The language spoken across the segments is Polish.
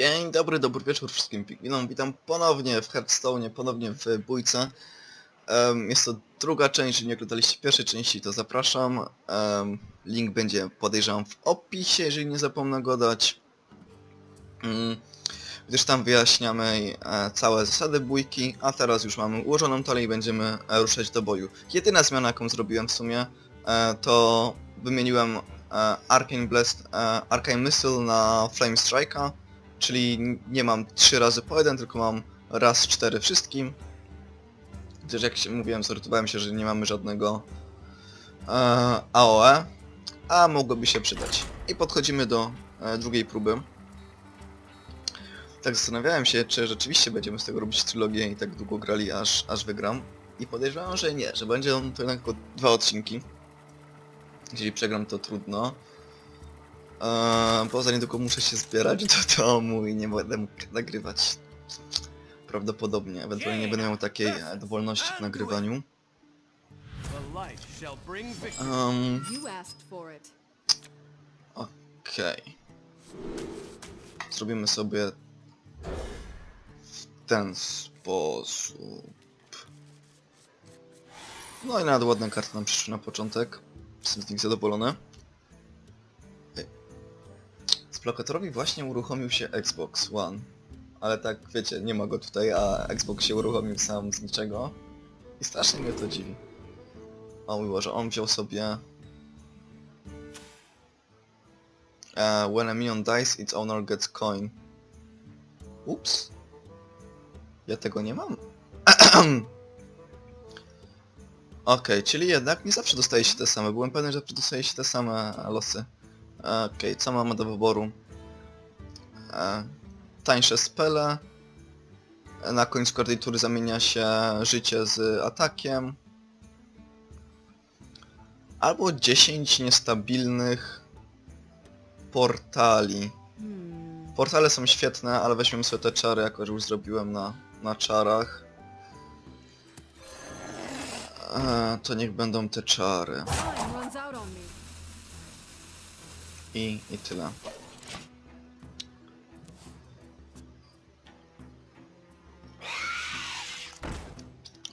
Dzień dobry, dobry wieczór wszystkim pigminom. Witam ponownie w Hearthstone, ponownie w bójce. Em, jest to druga część, jeżeli nie oglądaliście pierwszej części, to zapraszam. Em, link będzie podejrzewam w opisie, jeżeli nie zapomnę go dać. Mm, gdyż tam wyjaśniamy e, całe zasady bójki, a teraz już mamy ułożoną talę i będziemy e, ruszać do boju. Jedyna zmiana jaką zrobiłem w sumie, e, to wymieniłem e, Arcane Blast, e, Arcane Missile na Flame Strike'a, czyli nie mam 3 razy po jeden, tylko mam raz 4 wszystkim. Gdyż jak się mówiłem, zorientowałem się, że nie mamy żadnego e, AOE, a mogłoby się przydać. I podchodzimy do e, drugiej próby. Tak zastanawiałem się, czy rzeczywiście będziemy z tego robić trylogię i tak długo grali, aż, aż wygram. I podejrzewam, że nie, że będzie to jednak dwa odcinki. Jeżeli przegram, to trudno. Eee, poza niedługo muszę się zbierać do domu i nie będę mógł nagrywać. Prawdopodobnie. Ewentualnie nie będę miał takiej e, dowolności w nagrywaniu. Um. Okej. Zrobimy sobie w ten sposób. No i nawet ładne karty nam przyszły na początek. Jestem z nich zadowolony. Ej. Splokatorowi właśnie uruchomił się Xbox One. Ale tak, wiecie, nie ma go tutaj, a Xbox się uruchomił sam z niczego. I strasznie mnie to dziwi. O mój Boże, on wziął sobie Uh, when a dies, its owner gets coin. Ups. Ja tego nie mam. Okej, czyli jednak nie zawsze dostaje się te same. Byłem pewny, że dostaje się te same losy. Okej, co mamy do wyboru? E, tańsze spele. Na końcu każdej tury zamienia się życie z atakiem. Albo 10 niestabilnych portali. Hmm. Portale są świetne, ale weźmiemy sobie te czary, jako że już zrobiłem na, na czarach. Eee, to niech będą te czary. Time runs out on me. I, i tyle.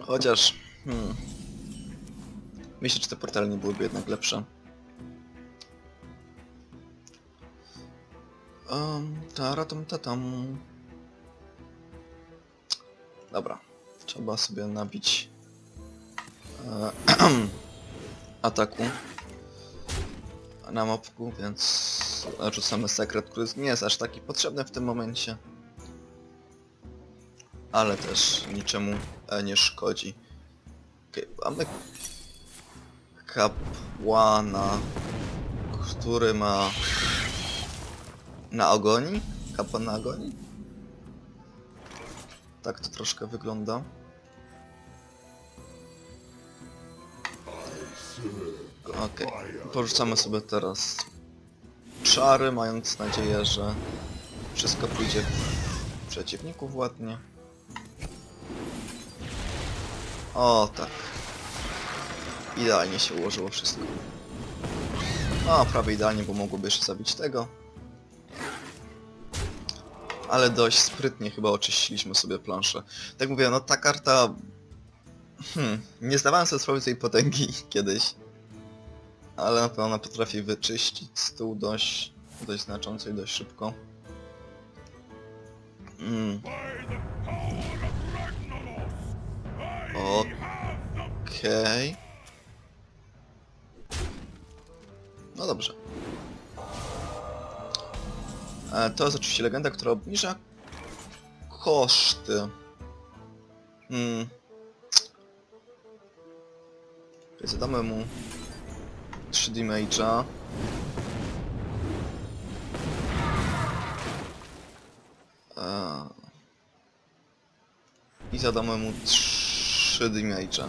Chociaż... Hmm. Myślę, czy te portale nie byłyby jednak lepsze. Um, taratam tatam. Dobra. Trzeba sobie nabić e, ataku na mapku, więc rzucamy sekret, który nie jest aż taki potrzebny w tym momencie. Ale też niczemu e, nie szkodzi. Okay, mamy kapłana, który ma na agonii? Kapłan na agonii? Tak to troszkę wygląda. Okej, porzucamy sobie teraz czary, mając nadzieję, że wszystko pójdzie w przeciwników ładnie. O tak. Idealnie się ułożyło wszystko. O, prawie idealnie, bo mogłoby jeszcze zabić tego. Ale dość sprytnie chyba oczyściliśmy sobie planszę. Tak mówię, no ta karta... Hmm, nie zdawałem sobie sprawy z jej potęgi kiedyś. Ale na pewno ona potrafi wyczyścić stół dość, dość znacząco i dość szybko. Mm. Okej. No dobrze. E, To jest oczywiście legenda, która obniża koszty. Hmm. Zadamy mu 3 damage'a. Eee. I zadamy mu 3 damage'a.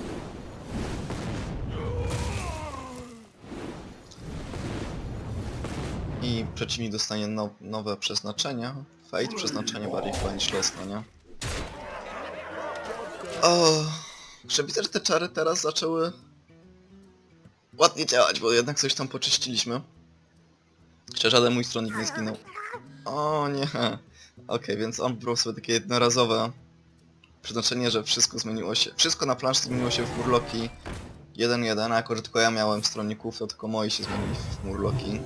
I przeciwnik dostanie now, nowe przeznaczenia. Fate, przeznaczenie bardziej niż losne, nie? O, że te czary teraz zaczęły ładnie działać, bo jednak coś tam poczyściliśmy. Jeszcze żaden mój stronnik nie zginął. O nie. Okej, więc on wybrał sobie takie jednorazowe przeznaczenie, że wszystko zmieniło się. Wszystko na planszy zmieniło się w Murloki 1.1, a jako że tylko ja miałem stronników, to tylko moi się zmienili w Murloki.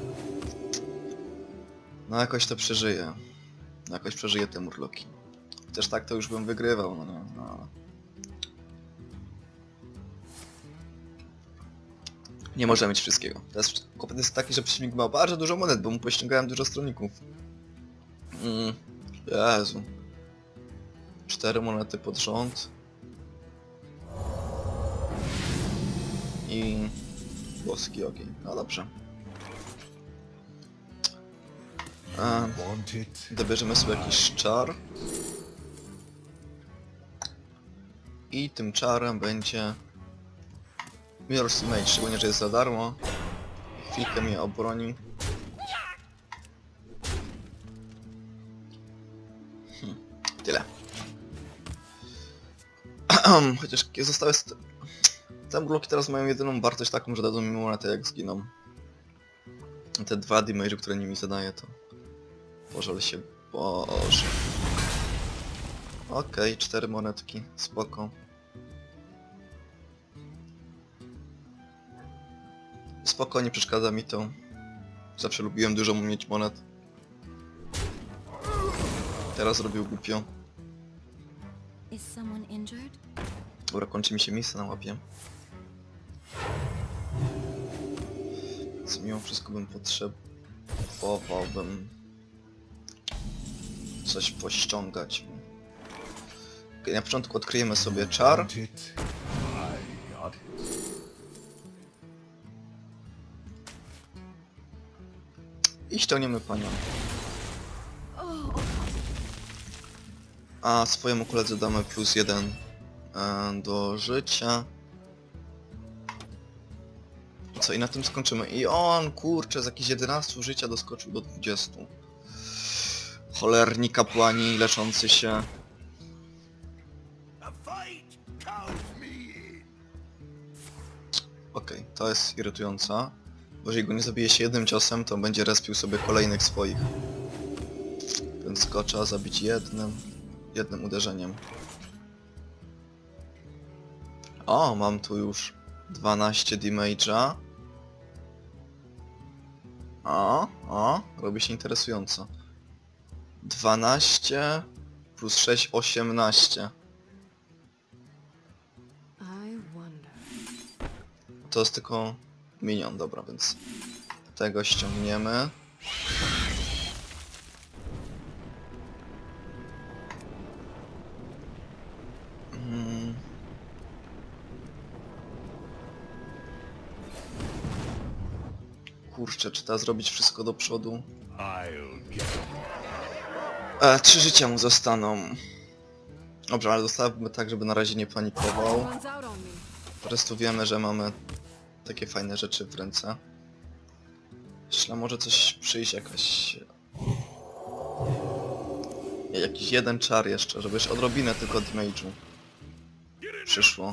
No jakoś to przeżyję. Jakoś przeżyję te Murloki. Chociaż tak to już bym wygrywał, no nie, no. Nie może mieć wszystkiego. Teraz kłopot jest taki, że przeciwnik ma bardzo dużo monet, bo mu pościągałem dużo stronników. Mm, Jezu. Cztery monety pod rząd. I... Boski ogień. No dobrze. Dobierzemy sobie jakiś czar. I tym czarem będzie... Mirror's Image, szczególnie, że jest za darmo. Chwilkę mnie obroni. Hmm, tyle. Chociaż zostały... St- te bloki teraz mają jedyną wartość taką, że dadzą mi monetę jak zginą. Te dwa damage, które nimi zadaję, to... Boże, ale się... Boże. Okej, cztery monetki, spoko. Spoko, nie przeszkadza mi to. Zawsze lubiłem dużo mieć monet. Teraz robił głupio. Dobra, kończy mi się miejsce na łapie. Więc mimo wszystko bym potrzebowałbym coś pościągać. Okej, na początku odkryjemy sobie czar. I ściągniemy panią. A swojemu koledze damy plus jeden e, do życia. Co i na tym skończymy. I on, kurczę, z jakichś 11 życia doskoczył do 20. Cholerni kapłani leczący się. Okej, to jest irytujące. Bo jeżeli go nie zabije się jednym ciosem, to będzie respił sobie kolejnych swoich. Więc go trzeba zabić jednym, jednym uderzeniem. O, mam tu już 12 damage'a. O, o, robi się interesująco. 12 plus 6, 18. I wonder. To jest tylko minion, dobra, więc tego ściągniemy. Mm. Kurczę, czy trzeba zrobić wszystko do przodu? E, trzy życia mu zostaną. Dobrze, ale zostawmy tak, żeby na razie nie panikował. Po prostu wiemy, że mamy takie fajne rzeczy w ręce. Jeszcze może coś przyjść, jakaś... Jakiś jeden czar jeszcze, żeby już odrobinę tylko damage'u przyszło.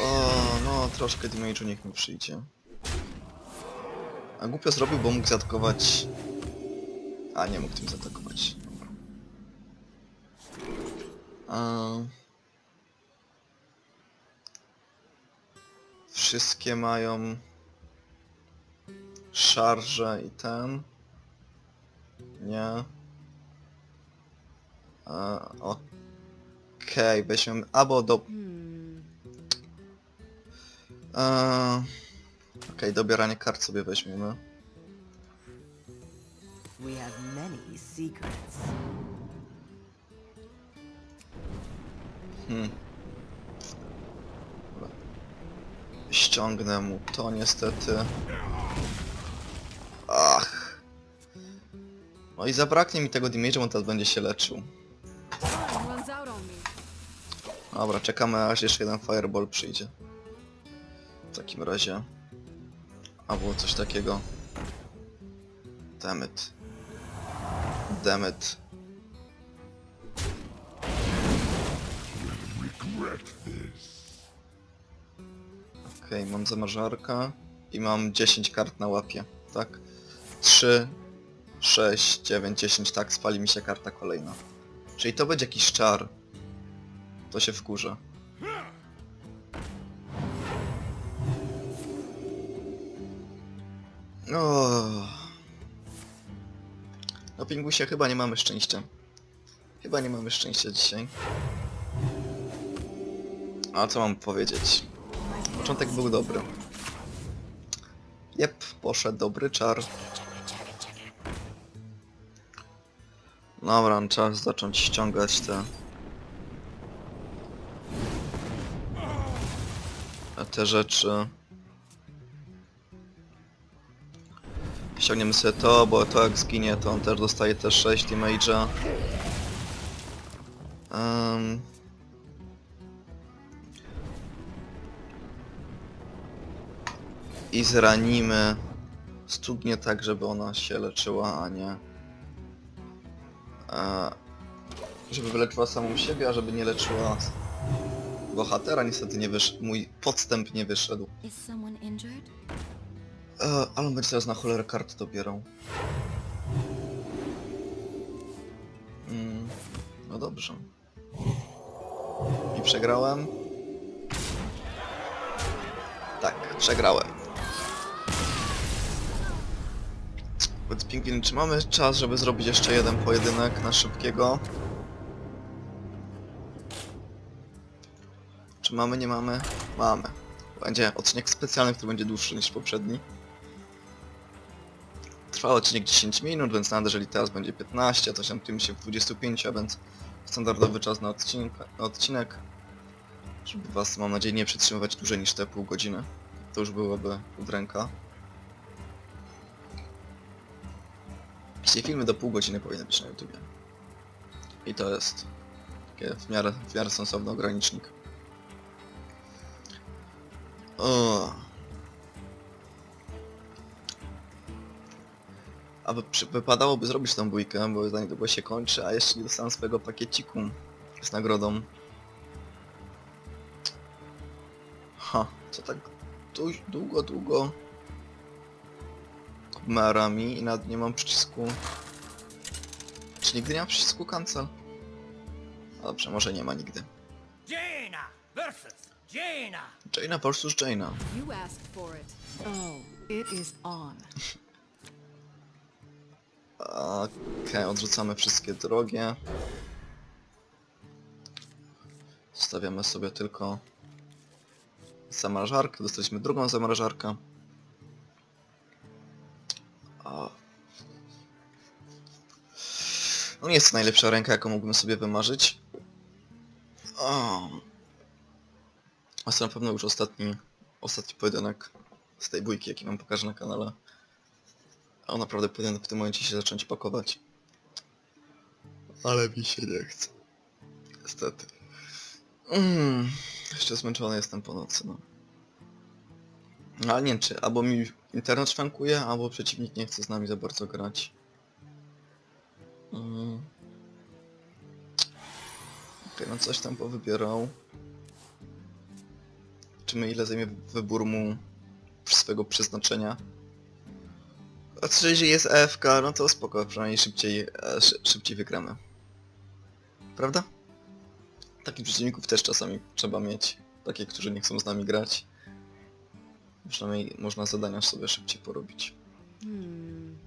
O, no troszkę damage'u niech mi przyjdzie. A głupio zrobił, bo mógł zaatakować... A, nie mógł tym zaatakować. Wszystkie mają szarże i ten. Nie. Okej, weźmiemy albo do... Okej, dobieranie kart sobie weźmiemy. We have many secrets. Hmm. Ściągnę mu to niestety. Ach. No i zabraknie mi tego damage'u, on teraz będzie się leczył. Dobra, czekamy aż jeszcze jeden fireball przyjdzie. W takim razie. Albo coś takiego. Dammit. Dammit. Okej, mam zamrażarkę i mam 10 kart na łapie, tak? 3, 6, 9, 10, tak, spali mi się karta kolejna. Czyli to będzie jakiś czar. To się wkurza. O. Na pingusie chyba nie mamy szczęścia. Chyba nie mamy szczęścia dzisiaj. A co mam powiedzieć? Początek był dobry. Jep, poszedł dobry czar. Dobra, czas zacząć ściągać te... te rzeczy. Ściągniemy sobie to, bo to jak zginie, to on też dostaje też 6 damage'a. Um, I zranimy studnię tak, żeby ona się leczyła, a nie... E, żeby wyleczyła samą siebie, a żeby nie leczyła bohatera. Niestety nie wysz... mój podstęp nie wyszedł. Is someone injured? E, ale on będzie teraz na cholerę kart dobierał. Mm, no dobrze. I przegrałem. Tak, przegrałem. Więc Pingwin, czy mamy czas, żeby zrobić jeszcze jeden pojedynek na szybkiego? Czy mamy, nie mamy? Mamy. Będzie odcinek specjalny, który będzie dłuższy niż poprzedni. Trwa odcinek 10 minut, więc nawet jeżeli teraz będzie 15, to się tym się w 25, a więc standardowy czas na odcinek, na odcinek. Żeby was, mam nadzieję, nie przytrzymywać dłużej niż te pół godziny. To już byłoby udręka. Jeśli filmy do pół godziny powinny być na YouTubie. I to jest w miarę, w miarę sensowny ogranicznik. O. Aby wypadałoby zrobić tą bójkę, bo za niedługo się kończy, a jeszcze nie dostałem swojego pakieciku z nagrodą. Ha, co tak długo, długo merami i nawet nie mam przycisku... Czy nigdy nie mam przycisku cancel? Dobrze, może nie ma nigdy. Jaina versus Jaina. Jaina versus Jaina. You asked for it. Oh, it is on. Okej, odrzucamy wszystkie drogie. Zostawiamy sobie tylko zamrażarkę. Dostaliśmy drugą zamrażarkę. No nie jest to najlepsza ręka, jaką mógłbym sobie wymarzyć. O. Jest to na pewno już ostatni, ostatni pojedynek z tej bójki, jaki wam pokażę na kanale. A on naprawdę powinien w tym momencie się zacząć pakować. Ale mi się nie chce. Niestety. Mm, jeszcze zmęczony jestem po nocy, no. No, Ale nie wiem, czy albo mi internet szwankuje, albo przeciwnik nie chce z nami za bardzo grać. Mm. No coś tam powybierał. Czymy ile zajmie wybór mu swego przeznaczenia? A co jeżeli jest EFK, no to spoko, przynajmniej szybciej, e, szy, szybciej wygramy. Prawda? Takich przeciwników też czasami trzeba mieć. Takie, którzy nie chcą z nami grać. Przynajmniej można zadania sobie szybciej porobić. Hmm.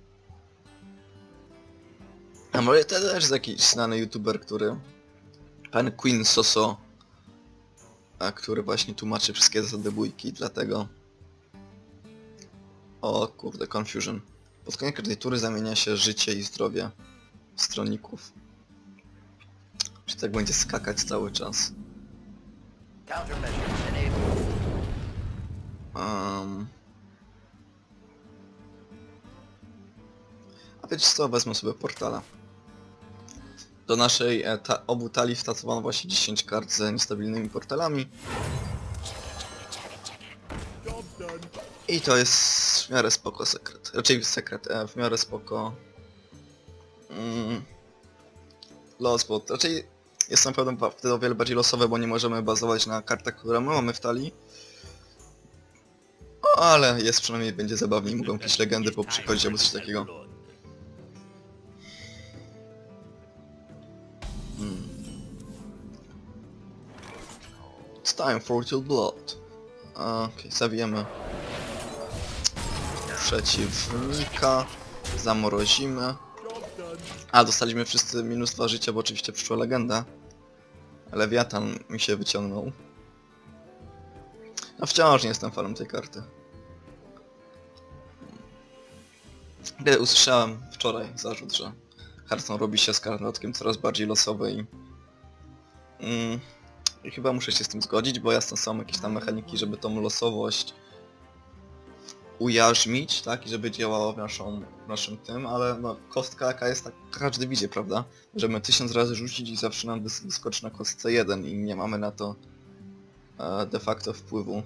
A może to też jest jakiś znany youtuber, który... Pan Queen Soso. A który właśnie tłumaczy wszystkie zasady bójki, dlatego... O kurde, confusion. Pod koniec każdej tury zamienia się życie i zdrowie stronników. Czy tak będzie skakać cały czas? Um... A wiecie co, wezmę sobie portala. Do naszej e, ta, obu talii wstacowano właśnie 10 kart z niestabilnymi portalami. I to jest w miarę spoko sekret. Raczej sekret, e, w miarę spoko. Mm, los, bo raczej jest na pewno wtedy o wiele bardziej losowe, bo nie możemy bazować na kartach, które my mamy w talii. Ale jest przynajmniej będzie zabawniej, mogą jakieś legendy poprzychodzić albo coś takiego. Hmm. It's time for your blood. Okej, zabijemy przeciwnika, zamrozimy. A, dostaliśmy wszyscy minus 2 życia, bo oczywiście przyszła legenda. Lewiatan mi się wyciągnął. No wciąż nie jestem fanem tej karty. Kiedy usłyszałem wczoraj zarzut, że Hearthstone robi się z kartotkiem coraz bardziej losowy i... Mm, I chyba muszę się z tym zgodzić, bo jasne są jakieś tam mechaniki, żeby tą losowość ujarzmić, tak, i żeby działała w, naszą, w naszym tym, ale no kostka jaka jest, tak każdy widzi, prawda? Możemy tysiąc razy rzucić i zawsze nam wys- wyskoczy na kostce 1 i nie mamy na to de facto wpływu.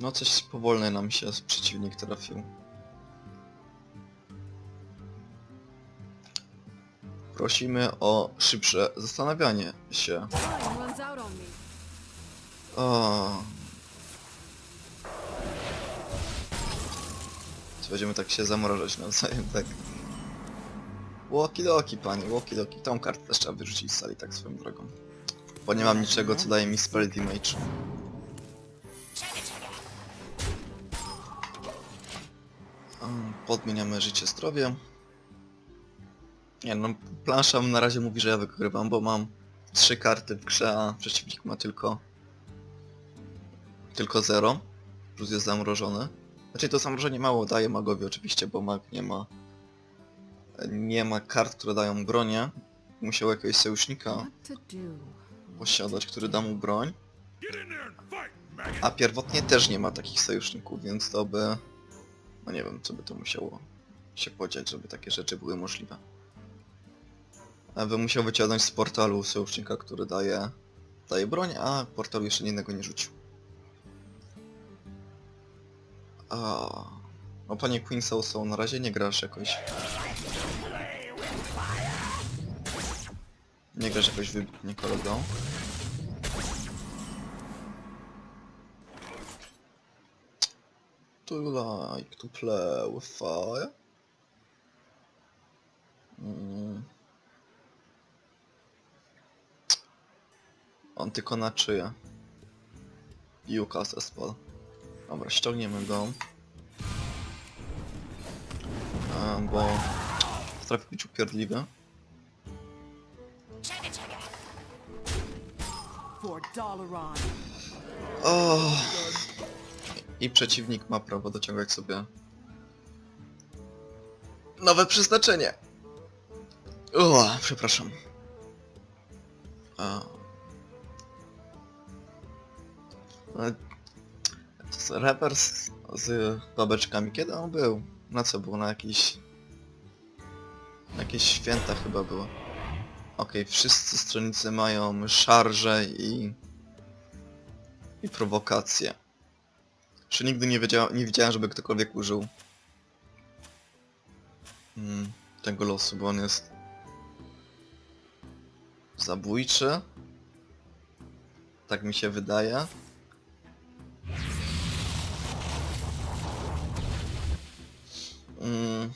No coś powolny nam się przeciwnik trafił. Prosimy o szybsze zastanawianie się. O. Co będziemy tak się zamrażać nawzajem, tak? Łoki-doki, panie, łoki-doki. Tą kartę też trzeba wyrzucić z sali, tak swoją drogą. Bo nie mam niczego, co daje mi spell damage. Podmieniamy życie, zdrowie. Nie no, plansza na razie mówi, że ja wygrywam, bo mam trzy karty w grze, a przeciwnik ma tylko tylko 0, plus jest zamrożony. Znaczy to zamrożenie mało daje magowi oczywiście, bo mag nie ma nie ma kart, które dają bronię. Musiał jakiegoś sojusznika posiadać, który da mu broń. A pierwotnie też nie ma takich sojuszników, więc to by... No nie wiem, co by to musiało się podziać, żeby takie rzeczy były możliwe. A by musiał wyciągnąć z portalu sojusznika, który daje, daje broń, a portalu jeszcze innego nie rzucił. A, no panie Queen Soul są na razie nie grasz jakoś. Nie grasz jakoś wybitnie kolego. To like to play with fire. Mm. On tylko na czyje. Jukas Espal. Dobra, ściągniemy go. Bo potrafi być upierdliwy. For Dalaran. O. I przeciwnik ma prawo dociągać sobie nowe przeznaczenie. O, przepraszam. Jest rewers z babeczkami. Kiedy on był? Na co był? Na jakiś... Na jakieś święta chyba było. Okej, wszyscy stronnicy mają szarże i... i prowokacje. Jeszcze nigdy nie, wiedział, nie widziałem, żeby ktokolwiek użył mm, tego losu, bo on jest zabójczy. Tak mi się wydaje. Mm.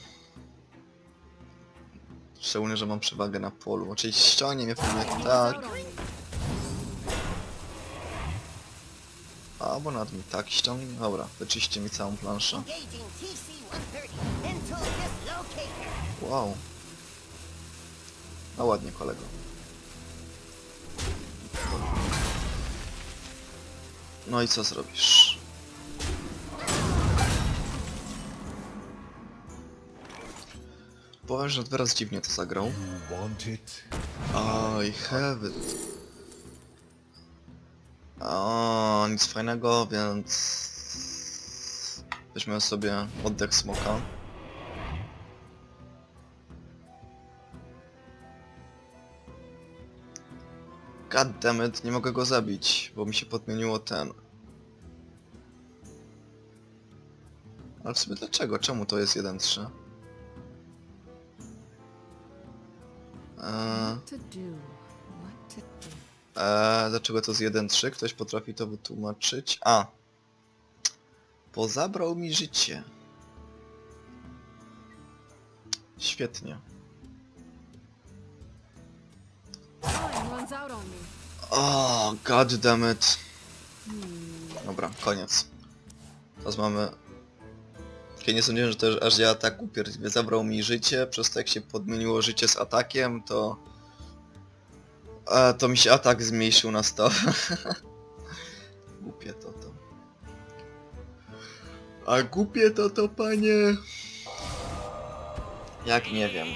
Szczególnie, że mam przewagę na polu. Oczywiście ściągnie mnie runs tak. Albo nad mi tak ściągnie. Dobra, wyczyście mi całą planszę. Engaging TC-130 into this locator. Wow. No ładnie kolego. No i co zrobisz? Powiem, że wyraz dziwnie to zagrał. I have it. O, nic fajnego, więc... Weźmy sobie oddech smoka. Goddammit, nie mogę go zabić, bo mi się podmieniło ten. Ale w sumie dlaczego? Czemu to jest 1-3? Eee... Eee, dlaczego to z 1-3? Ktoś potrafi to wytłumaczyć? A. Bo zabrał mi życie. Świetnie. O, god damn it. Dobra, koniec. Teraz mamy... Kiedy nie sądziłem, że też aż ja tak upierdliwie zabrał mi życie, przez to jak się podmieniło życie z atakiem, to... A, to mi się atak zmniejszył na 100. Głupie to to. A głupie to to, panie. Jak nie wiem.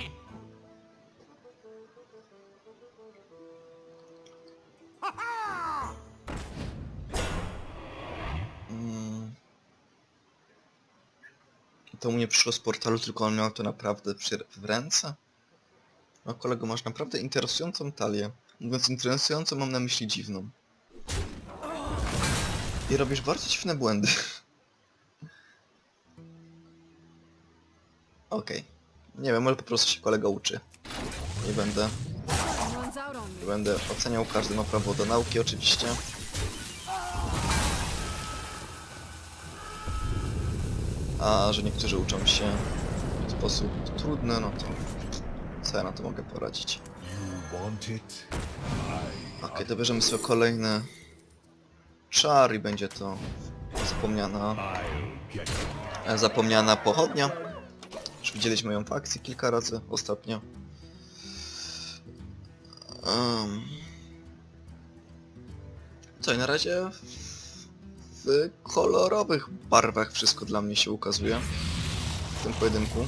To u mnie przyszło z portalu, tylko on miał to naprawdę w ręce. No kolego, masz naprawdę interesującą talię. Mówiąc interesującą, mam na myśli dziwną. I robisz bardzo dziwne błędy. Okej. Nie wiem, może po prostu się kolega uczy. Nie będę, nie będę oceniał, każdy ma prawo do nauki oczywiście. A że niektórzy uczą się w sposób trudny, no to co ja na to mogę poradzić? You want it? I Okej, to bierzemy sobie kolejny czar i będzie to zapomniana, e, zapomniana pochodnia. Już widzieliśmy ją w akcji kilka razy ostatnio. Um. Co i na razie w, kolorowych barwach wszystko dla mnie się ukazuje w tym pojedynku.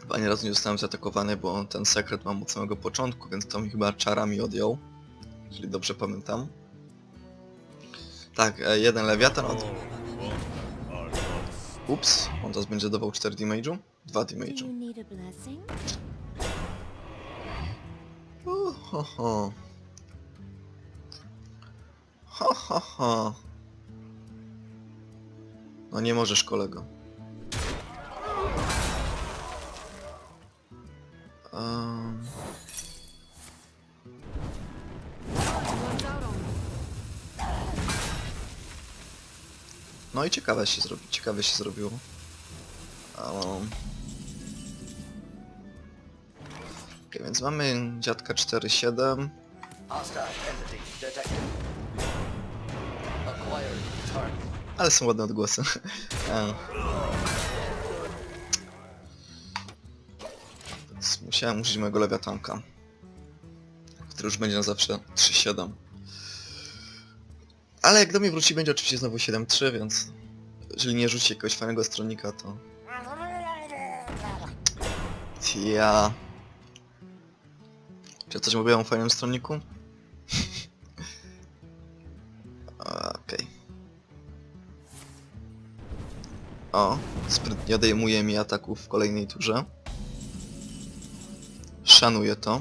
Chyba ani razu nie zostałem zaatakowany, bo ten sekret mam od samego początku, więc to mi chyba czarami odjął. Jeżeli dobrze pamiętam. Tak, e, jeden lewiatan od... Ups, on teraz będzie dawał 4 damage'u? 2 Do damage'u. blessing? Ho, ho, ho. No nie możesz, kolego. No i ciekawe się zrobi, ciekawe się zrobiło. Um. Okay, więc mamy dziadka 4-7. Hostile entity detected. Ale są ładne odgłosy. Musiałem użyć mojego lewiatanka. Który już będzie na zawsze 3-7. Ale jak do mnie wróci będzie oczywiście znowu 7-3, więc... Jeżeli nie rzuci jakiegoś fajnego stronnika, to... Ja... Czy coś mówiłem o fajnym stronniku? O, sprytnie odejmuje mi ataków w kolejnej turze. Szanuję to.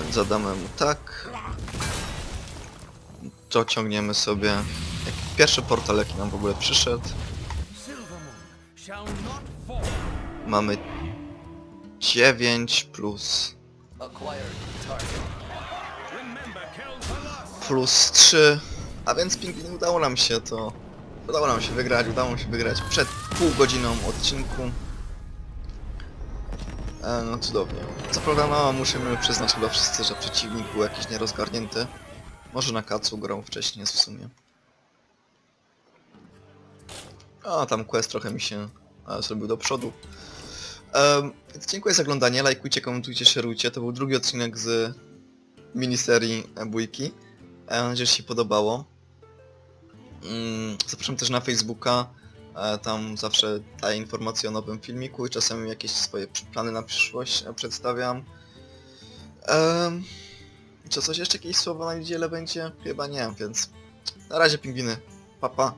Więc Zadamy mu tak. To ciągniemy sobie. Pierwszy portal jaki nam w ogóle przyszedł. Mamy 9 plus plus 3. A więc pingwin udało nam się to. Udało nam się wygrać, udało nam się wygrać przed pół godziną odcinku. E, no cudownie. Co prawda no musimy przyznać chyba wszyscy, że przeciwnik był jakiś nierozgarnięty. Może na kacu grał wcześniej w sumie. A tam quest trochę mi się e, zrobił do przodu. Em, więc dziękuję za oglądanie, lajkujcie, komentujcie, szerujcie. To był drugi odcinek z miniserii e, Bójki. E, Mam nadzieję, że się podobało. Mm, Zapraszam też na Facebooka. E, Tam zawsze daję informacje o nowym filmiku i czasem jakieś swoje plany na przyszłość e, przedstawiam. Czy coś jeszcze jakieś słowo na niedzielę będzie? Chyba nie, więc na razie pingwiny. Pa pa.